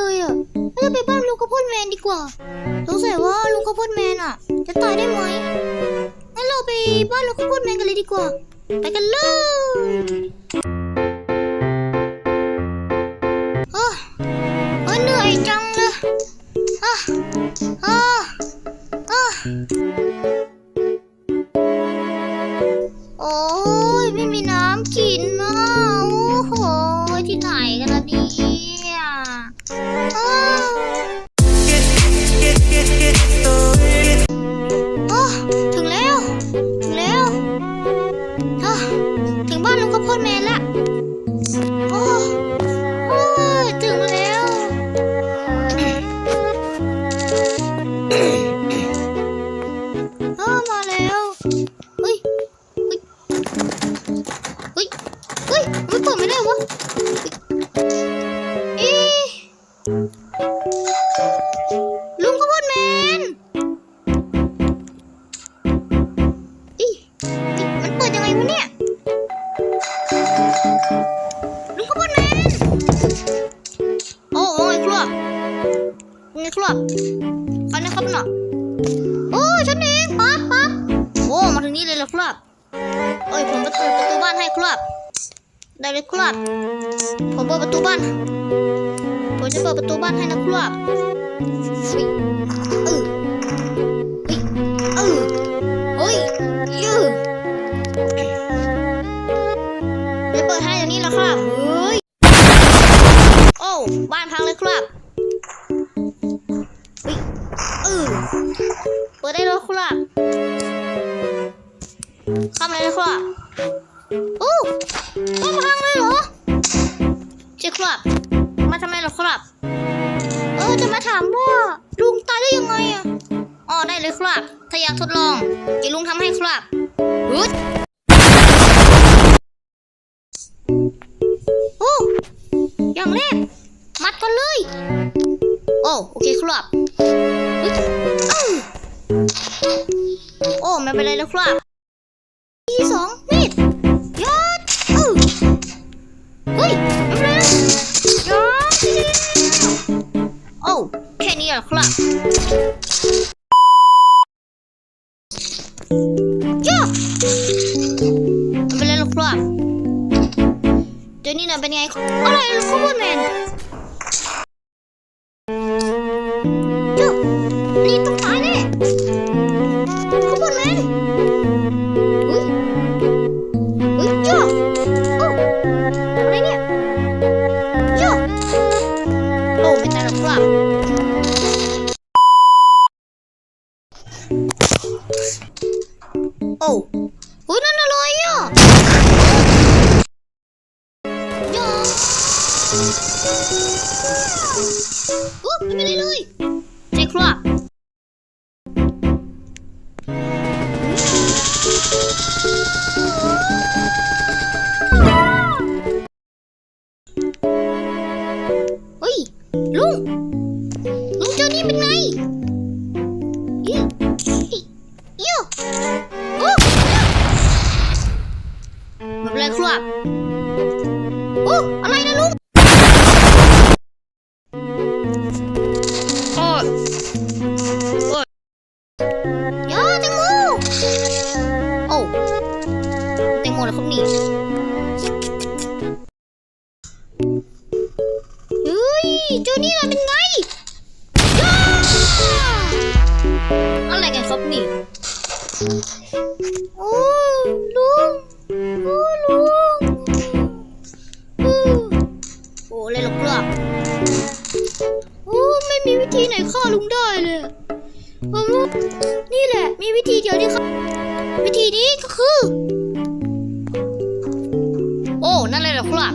เลยอะเราจะไปบ้านลุงข้าวโพดแมนดีกว่าสงสัยว่าลุงข้าวโพดแมนอะ จะตายได้ไหมงั้นเราไปบ้านลุงข้าวโพดแมนกันเลยดีกว่า ไปกันเลยโอ้โอ้ยเหนื่อยจังเลยอะอะอะโอ้ยไม่มีน้ำกิน ลุงข้าวโพดแมนอีอีมันเปิดยังไงวะเนี่ย ลุงข้าวโพดแมนโอ้โอ้ยครัวไงครัวใครนะครับเน่ะโอ้ฉันเองปั๊บปั๊บโอ้ มาถึงนี่เลยเหรอครับเอ้ยผมเปิดประตูบ้านให้ครับ ได้เลยครับ ผมเปิดประตูบ้าน จะเปิดประตูบ้านให้นะครับเออเออเฮ้ยยือเดี๋ยวเปิดให้อย่างนี้แหละครับเฮ้ยโอ้บ้านพังเลยครับเฮ้ยเออเปิดได้แล้วครับเข้ามาเลยนะครับโอ้ต้องพังเลยเหรอเจ๊ครับมาทำไมเหรอครับ เออจะมาถามว่าลุงตายได้ยังไงอะอ๋อได้เลยครับ ถ้าอยากทดลองเดี๋ยวลุงทำให้ครับฮึดโอ้อย่างแรกมัดกันเลย โอ้โอเคครับเฮ้ยเอ้าโอ้ไม่เป็นไรแล้วครับ จ้าไม่เป็นไรหรอกครับเดี๋ยวนี้นะเป็นไงอะไรลูกครับแมนจ้านี่ต้อง โอ้เฮ้นั่นอะไรอะจ้าโอ้ไม่เป็นไรเลยใช่ครับเฮ้ยลุงลุงเจ้านี่เป็นไง ไม่เป็นไรครับโอ้อะไรนะลุงโอ้ยโอ้ยยาแตงโมโอ้แตงโมเหรอครับนี่เฮ้ยเจ้านี่ล่ะเป็นไง อะไรกันครับนี่ โอ้ลุงโอ้ลุงโอ้โอ้อะไรหรอกครับโอ้ไม่มีวิธีไหนฆ่าลุงได้เลยผมรู้นี่แหละ มีวิธีเดียวที่ฆ่าวิธีนี้ก็คือ โอ้ นั่นเลยเหรอครับ